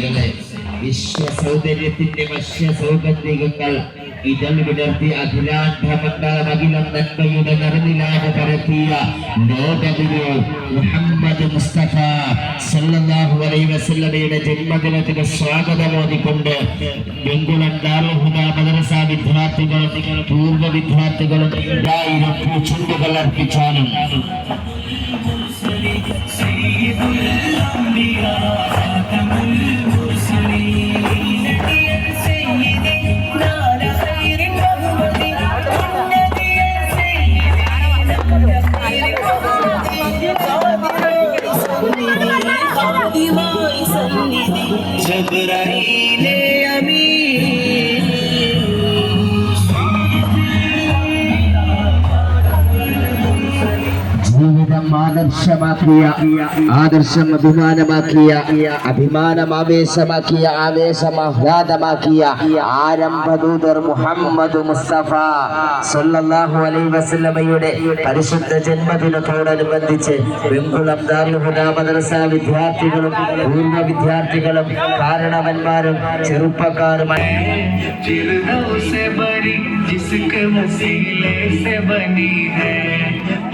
വിദ്യാർത്ഥികളെ വിശ്വ സൗന്ദര്യത്തിന്റെ വശ്യ സൗഗന്ധികങ്ങൾ ഇതൾ വിടർത്തി അഖിലാണ്ഡമണ്ഡലമഖിലം നന്മയുടെ നിറനിലാവ് പരത്തിയ ലോകഗുരു മുഹമ്മദ് മുസ്തഫ സല്ലല്ലാഹു അലൈഹി വസല്ലമയുടെ ജന്മദിനത്തിന് സ്വാഗതമോദിക്കൊണ്ട് ബെങ്കുളം ദാറുഹുദ മദ്രസ വിദ്യാർത്ഥികളും പൂർവ വിദ്യാർത്ഥികളും ആയിരം దివాయి సన్నిధి జబరాయిలే అమీ ജീവിതം ആദർശമാക്കിയ ആദർശം അഭിമാനമാക്കിയ അഭിമാനം ആവേശമാക്കിയ ആവേശം ആഹ്ലാദമാക്കിയ ആരംഭദൂതർ മുഹമ്മദ് മുസ്തഫ സല്ലല്ലാഹു അലൈഹി വസല്ലമയുടെ പരിശുദ്ധ ജന്മദിനത്തോടനുബന്ധിച്ച് വെങ്കുളം ദാറുൽ മദ്രസ വിദ്യാർത്ഥികളും പൂർവ്വ വിദ്യാർത്ഥികളും കാരണവന്മാരും ചെറുപ്പക്കാരുമായി फिरदौस बरी जिसके वसीले से बनी है